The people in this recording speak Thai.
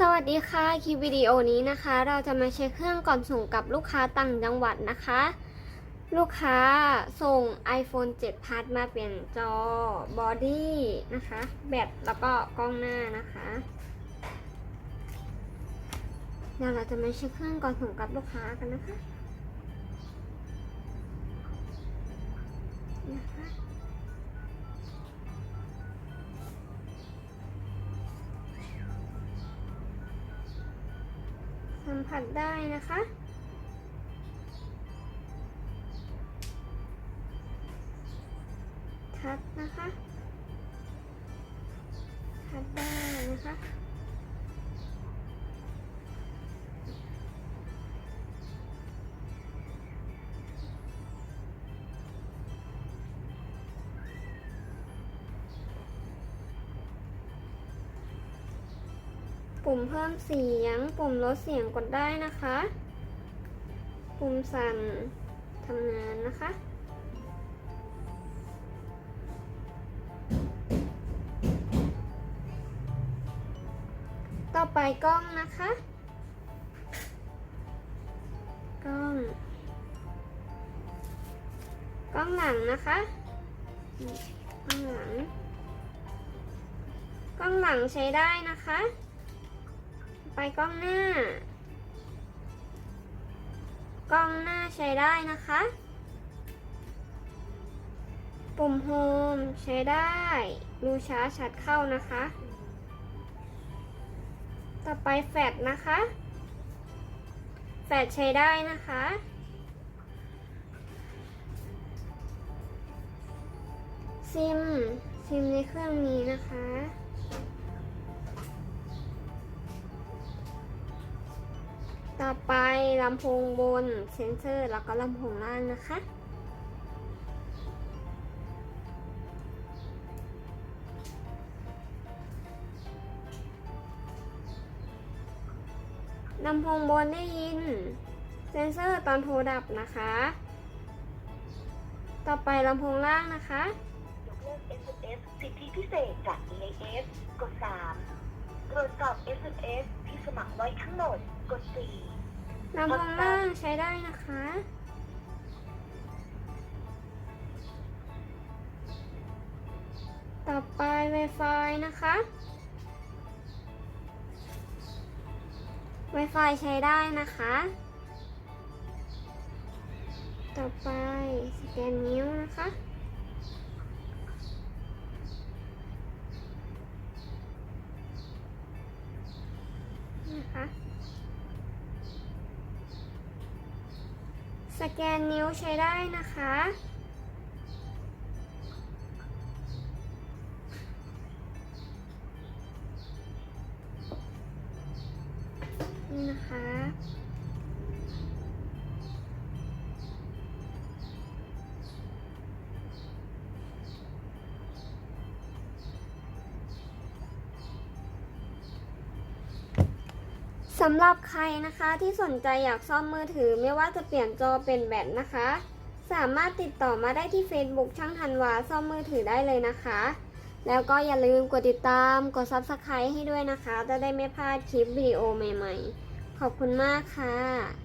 สวัสดีค่ะคลิปวิดีโอนี้นะคะ เราจะมาเช็คเครื่องก่อนส่งกับลูกค้าต่างจังหวัดนะคะ ลูกค้าส่ง iPhone 7 Plus มาเปลี่ยนจอบอดี้นะคะ แบตแล้วก็กล้องหน้านะคะเดี๋ยวเราจะมาเช็คเครื่องก่อนส่งกับลูกค้ากันนะคะนะคะ สัมผัสได้นะคะ ทัดนะคะ ทัดได้นะคะ ปุ่มเพิ่มเสียง ปุ่มลดเสียงกดได้นะคะ ปุ่มสั่นทำงานนะคะ ต่อไปกล้องนะคะ กล้อง กล้องหลังนะคะกล้องหลัง กล้องหลังใช้ได้นะคะ ไปกล้องหน้า กล้องหน้าใช้ได้นะคะ ปุ่มโฮมใช้ได้ ดูช้าชัดเข้านะคะ ต่อไปแฟลชนะคะ แฟลชใช้ได้นะคะซิมซิมในเครื่องนี้นะคะ ต่อไปลำโพงบนเซนเซอร์แล้วก็ลำโพงล่างนะคะ ลำโพงบนได้ยิน เซนเซอร์ตอนโทรดับนะคะ ต่อไปลำโพงล่างนะคะยกเลิก SMS สิทธิพิเศษจาก EAS กด3ตรวจสอบ SMS ที่สมัครไว้ทั้งหมด กด4ลำโพงล่างใช้ได้นะคะ ต่อไป Wi-Fi นะคะ Wi-Fi ใช้ได้นะคะ ต่อไปสแกนนิ้วนะคะ แกนนิ้วใช้ได้นะคะ นี่นะคะ สำหรับใครนะคะที่สนใจอยากซ่อมมือถือไม่ว่าจะเปลี่ยนจอเป็นแบตนะคะ สามารถติดต่อมาได้ที่ Facebook ช่างธันวาซ่อมมือถือได้เลยนะคะ แล้วก็อย่าลืมกดติดตามกด Subscribe ให้ด้วยนะคะ จะได้ไม่พลาดคลิปวิดีโอใหม่ๆ ขอบคุณมากค่ะ